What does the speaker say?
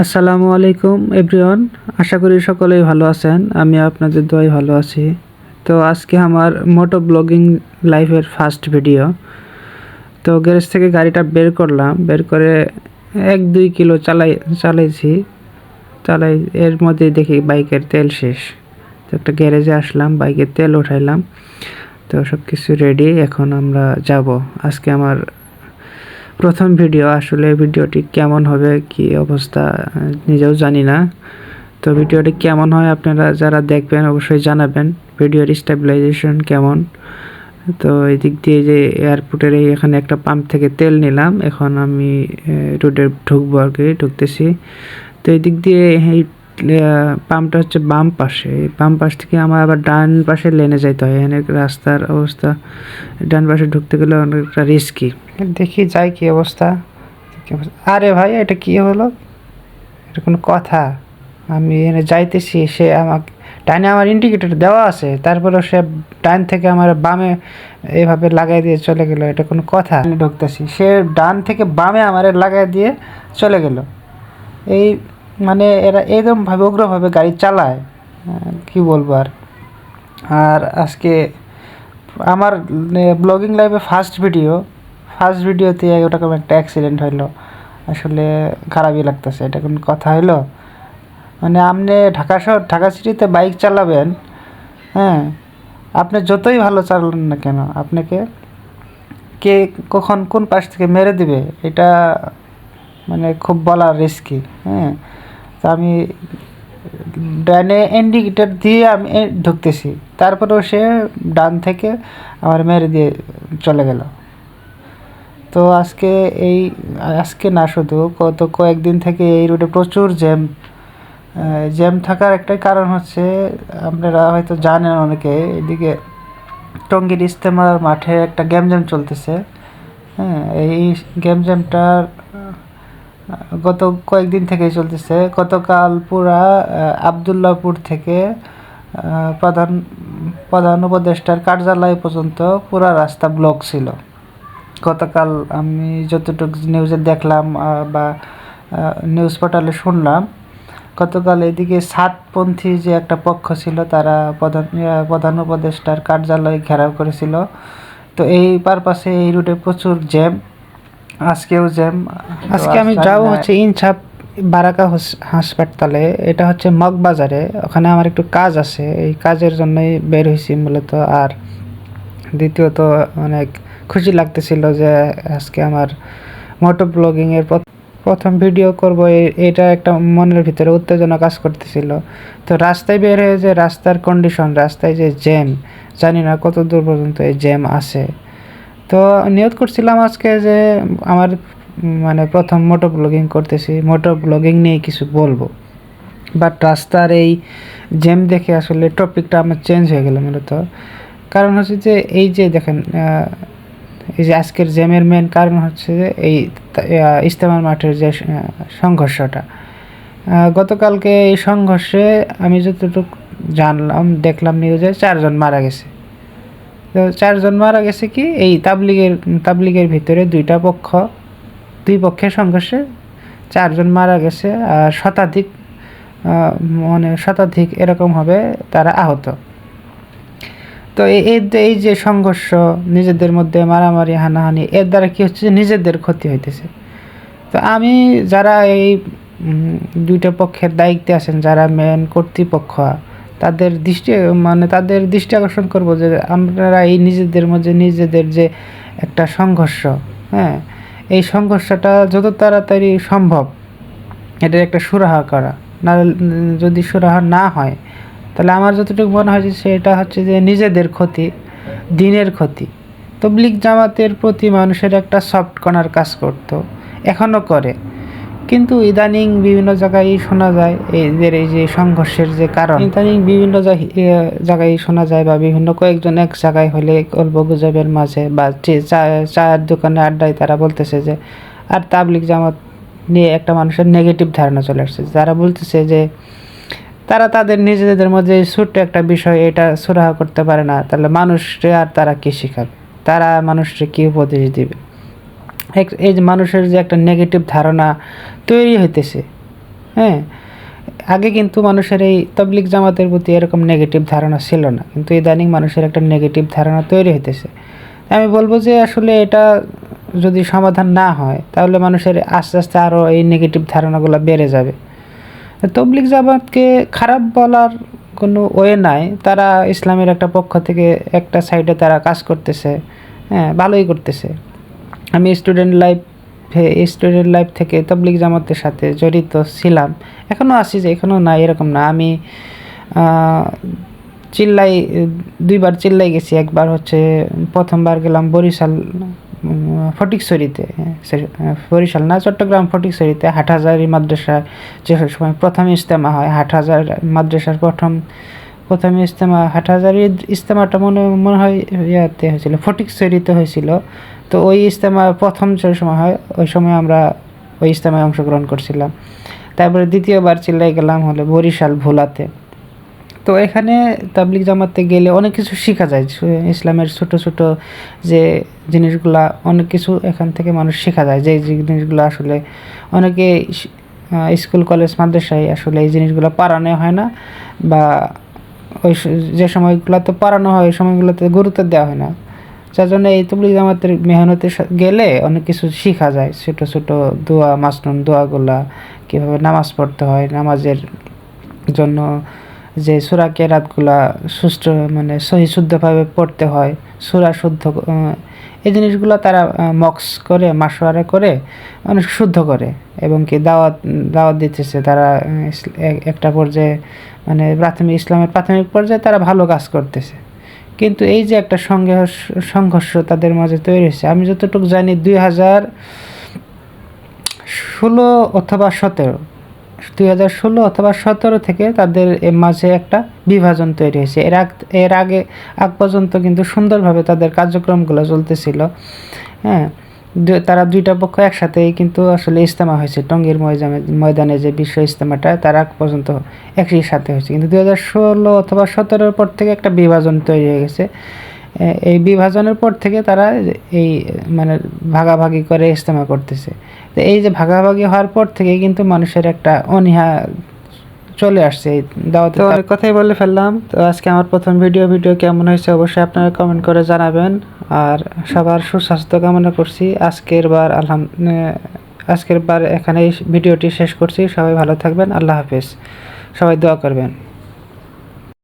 আসসালামু আলাইকুম, এভরিওয়ান। আশা করি সকলেই ভালো আছেন। আমি আপনাদের দোয়াই ভালো আছি। তো আজকে আমার মোটো ব্লগিং লাইফের ফার্স্ট ভিডিও। তো গ্যারেজ থেকে গাড়িটা বের করলাম। বের করে এক, দুই কিলো চালাই, চালাইছি। চালাই, এর মধ্যে দেখি বাইকের তেল শেষ। তো একটা গ্যারেজে আসলাম, বাইকের তেল উঠাইলাম। তো সব কিছু রেডি, এখন আমরা যাব। আজকে আমার প্রথম ভিডিও, আসলে ভিডিওটি কেমন হবে, কি অবস্থা, নিজেও জানি না। তো ভিডিওটি কেমন হয় আপনারা যারা দেখবেন, অবশ্যই জানাবেন, ভিডিওর স্টেবিলাইজেশন কেমন। তো এই দিক দিয়ে যে এয়ারপোর্টের এই এখানে একটা পাম্প থেকে তেল নিলাম, এখন আমি রোডে ঢুকবো আর কি, ঢুকতেছি। তো এই দিক দিয়ে এই পাম্পটা হচ্ছে বাম পাশে। এই বাম পাশ থেকে আমার আবার ডান পাশে লেনে যাইতে হয়। এখানে রাস্তার অবস্থা। ডান পাশে ঢুকতে গেলে অনেকটা রিস্কি দেখি যাই কি অবস্থা। আরে ভাই, এটা কি হলো? এটা কোনো কথা। আমি এখানে যাইতেছি, সে আমাকে ডাইনে আমার ইন্ডিকেটর দেওয়া আছে। তারপরে সে ডান থেকে আমার বামে এভাবে লাগাই দিয়ে চলে গেল। এটা কোনো কথা। ঢুকতেছি। সে ডান থেকে বামে আমার লাগাই দিয়ে চলে গেল। এই মানে এরা এরকমভাবে উগ্রভাবে গাড়ি চালায় আহ, কি বলব আর। আর আজকে আমার ব্লগিং লাইফে ফার্স্ট ভিডিও ফার্স্ট ভিডিওতে ওরকম একটা অ্যাক্সিডেন্ট হইল। আসলে খারাপই লাগতেছে এটা কোন কথা হইল। মানে আপনি ঢাকা শহর ঢাকা সিটিতে বাইক চালাবেন হ্যাঁ আপনি যতই ভালো চালান না কেন আপনাকে কে কখন কোন পাশ থেকে মেরে দিবে এটা মানে খুব বলা রিস্কি হ্যাঁ। আমি ডানে ইন্ডিকেটার দিয়ে আমি ঢুকতেছি। তারপরেও সে ডান থেকে আমার মেরে দিয়ে চলে গেল। তো আজকে এই, আজকে না শুধু কত কয়েকদিন থেকে এই রুটে প্রচুর জ্যাম জ্যাম থাকার একটাই কারণ হচ্ছে আপনারা হয়তো জানেন অনেকে, এদিকে টঙ্গীর ইস্তেমার মাঠে একটা গেম জ্যাম চলতেছে। হ্যাঁ এই গেম জ্যামটার গত কয়েকদিন থেকেই চলতেছে। গতকাল পুরা আবদুল্লাপুর থেকে প্রধান প্রধান উপদেষ্টার কার্যালয় পর্যন্ত পুরা রাস্তা ব্লক ছিল। গতকাল আমি যতটুকু নিউজে দেখলাম বা নিউজ পোর্টালে শুনলাম, গতকাল এদিকে সাতপন্থী যে একটা পক্ষ ছিল, তারা প্রধান প্রধান উপদেষ্টার কার্যালয় ঘেরাও করেছিল। তো এই পারপাসে এই রুটে প্রচুর জ্যাম আজকেও জ্যাম। আজকে আমি যাব হচ্ছে ইনছাপ বারাকা হাসপাতালে। এটা হচ্ছে মগবাজারে। ওখানে আমার একটু কাজ আছে। এই কাজের জন্যই বের হয়েছি মূলত। আর দ্বিতীয়ত অনেক খুশি লাগতেছিল যে আজকে আমার মোটো ব্লগিংয়ের প্রথম ভিডিও করব। এটা একটা মনের ভিতরে উত্তেজনা কাজ করতেছিল। তো রাস্তায় বের হয়ে যে রাস্তার কন্ডিশন রাস্তায় যে জ্যাম জানি না কত দূর পর্যন্ত এই জ্যাম আছে। তো নিয়ত করছিলাম আজকে যে আমার মানে প্রথম মোটো ব্লগিং করতেছি। মোটো ব্লগিং নিয়ে কিছু বলব। বাট রাস্তার এই জ্যাম দেখে আসলে টপিকটা আমার চেঞ্জ হয়ে গেল মূলত। কারণ হচ্ছে যে এই যে দেখেন এই যে আজকের জ্যামের মেন কারণ হচ্ছে যে এই ইস্তেমার মাঠের যে সংঘর্ষটা। গতকালকে এই সংঘর্ষে আমি যতটুকু জানলাম, দেখলাম নিউজে চারজন মারা গেছে। চারজন মারা গেছে কি? এই তাবলিগের তাবলিগের ভিতরে দুইটা পক্ষ, দুই পক্ষের সংঘর্ষে চারজন মারা গেছে, আর শতাধিক মানে শতাধিক এরকম হবে তারা আহত। তো এই এই যে- সংঘর্ষ, নিজেদের মধ্যে মারামারি, হানাহানি, এর দ্বারা কি হচ্ছে নিজেদের ক্ষতি হইতেছে। তো আমি যারা এই দুইটা পক্ষের দায়িত্বে আছেন, যারা মেন কর্তৃপক্ষ তাদের দৃষ্টি মানে তাদের দৃষ্টি আকর্ষণ করব যে আমরা এই নিজেদের মধ্যে নিজেদের যে একটা সংঘর্ষ হ্যাঁ? এই সংঘর্ষটা যত তাড়াতাড়ি সম্ভব, এটার একটা সুরাহা করা। না যদি সুরাহা না হয়, তাহলে আমার যতটুকু মনে হয় যে সেটা হচ্ছে যে নিজেদের ক্ষতি, দিনের ক্ষতি। তবলিক জামাতের প্রতি মানুষের একটা সফট কর্নার কাজ করতো এখনও করে। কিন্তু ইদানিং বিভিন্ন জায়গায় শোনা যায় এদের এই যে সংঘর্ষের যে কারণ। ইদানিং বিভিন্ন জায়গায় শোনা যায় বা বিভিন্ন কয়েকজন এক জায়গায় হলে গল্প গুজবের মাঝে বা চায়ের দোকানে আড্ডায় তারা বলতেছে যে, আর তাবলিক জামাত নিয়ে একটা মানুষের নেগেটিভ ধারণা চলে আসছে। যারা বলতেছে যে, তারা তাদের নিজেদের মধ্যে ছোট্ট একটা বিষয়, এটা সুরাহা করতে পারে না। তাহলে মানুষকে আর তারা কি শেখাবে? তারা মানুষকে কি উপদেশ দিবে? এই যে মানুষের যে একটা নেগেটিভ ধারণা তৈরি হইতেছে হ্যাঁ? আগে কিন্তু মানুষের এই তবলিক জামাতের প্রতি এরকম নেগেটিভ ধারণা ছিল না, কিন্তু ইদানিং মানুষের একটা নেগেটিভ ধারণা তৈরি হইতেছে। আমি বলব যে আসলে এটা যদি সমাধান না হয়, তাহলে মানুষের আস্তে আস্তে আরও এই নেগেটিভ ধারণাগুলো বেড়ে যাবে। তবলিক জামাতকে খারাপ বলার কোনো ওয়ে নাই, তারা ইসলামের একটা পক্ষ থেকে একটা সাইডে তারা কাজ করতেছে হ্যাঁ ভালোই করতেছে। আমি স্টুডেন্ট লাইফে স্টুডেন্ট লাইফ থেকে তবলিক জামাতের সাথে জড়িত ছিলাম। এখনও আছি যে এখনও না এরকম না। আমি চিল্লাই, দুইবার চিল্লাই গেছি। একবার হচ্ছে প্রথমবার গেলাম বরিশাল ফটিকছড়িতে। বরিশাল না, চট্টগ্রাম ফটিকছড়িতে, হাটহাজারি মাদ্রাসা যে সময় প্রথম ইজতেমা হয়, হাটহাজার মাদ্রাসার প্রথম প্রথম ইজতেমা, হাটহাজারি ইজতেমাটা মনে মনে হয় ইয়াতে হয়েছিল ফটিকছড়িতে হয়েছিল। তো ওই ইজতেমা প্রথম যে সময় হয়, ওই সময় আমরা ওই ইজতেমায় অংশগ্রহণ করছিলাম। তারপরে দ্বিতীয়বার চিল্লাই গেলাম হলে বরিশাল ভোলাতে। তো এখানে তাবলিক জামাতে গেলে অনেক কিছু শেখা যায় ইসলামের ছোট ছোট যে জিনিসগুলা, অনেক কিছু এখান থেকে মানুষ শেখা যায়। যে জিনিসগুলো আসলে অনেকে স্কুল, কলেজ, মাদ্রাসায় আসলে এই জিনিসগুলো পড়ানো হয় না, বা ওই যে সময়গুলোতে পড়ানো হয়, ওই সময়গুলোতে গুরুত্ব দেওয়া হয় না। যার জন্য এই তবলিক জামাতের মেহনতে গেলে অনেক কিছু শেখা যায়। ছোট ছোট দোয়া মাসনুন দোয়াগুলা, কীভাবে নামাজ পড়তে হয়, নামাজের জন্য যে সুরা কেরাতগুলা সুষ্ঠু মানে সহি, শুদ্ধভাবে পড়তে হয়, সুরা শুদ্ধ এই জিনিসগুলো তারা মক্স করে মাসোয়ারা করে, অনেক শুদ্ধ করে। এবং কি দাওয়াত দাওয়াত দিতেছে তারা একটা পর্যায়ে মানে প্রাথমিক ইসলামের প্রাথমিক পর্যায়ে তারা ভালো কাজ করতেছে। কিন্তু এই যে একটা সংঘর্ষ সংঘর্ষ তাদের মাঝে তৈরি হয়েছে, আমি যতটুকু জানি দুই হাজার ষোলো অথবা সতেরো, দুই হাজার ষোলো অথবা সতেরো থেকে তাদের এর মাঝে একটা বিভাজন তৈরি হয়েছে। এর আগ, এর আগে, আগ পর্যন্ত কিন্তু সুন্দরভাবে তাদের কার্যক্রমগুলো চলতেছিল। হ্যাঁ তারা দুইটা পক্ষ একসাথেই কিন্তু আসলে ইজতেমা হয়েছে। টঙ্গীর ময়দানে ময়দানে যে বিশ্ব ইজতেমাটা, তার আগ পর্যন্ত একই সাথে হয়েছে। কিন্তু দু হাজার ষোলো অথবা সতেরোর পর থেকে একটা বিভাজন তৈরি হয়ে গেছে। এই বিভাজনের পর থেকে তারা এই মানে ভাগাভাগি করে ইজতেমা করতেছে। তো এই যে ভাগাভাগি হওয়ার পর থেকে কিন্তু মানুষের একটা অনীহা চলে আসছে এই দাওয়াতে তো অনেক কথাই বলে ফেললাম। তো আজকে আমার প্রথম ভিডিও ভিডিও কেমন হয়েছে অবশ্যই আপনারা কমেন্ট করে জানাবেন। আর সবার সুস্বাস্থ্য কামনা করছি। আজকের বার আলহাম আজকের বার এখানেই ভিডিওটি শেষ করছি। সবাই ভালো থাকবেন। আল্লাহ হাফিজ। সবাই দোয়া করবেন।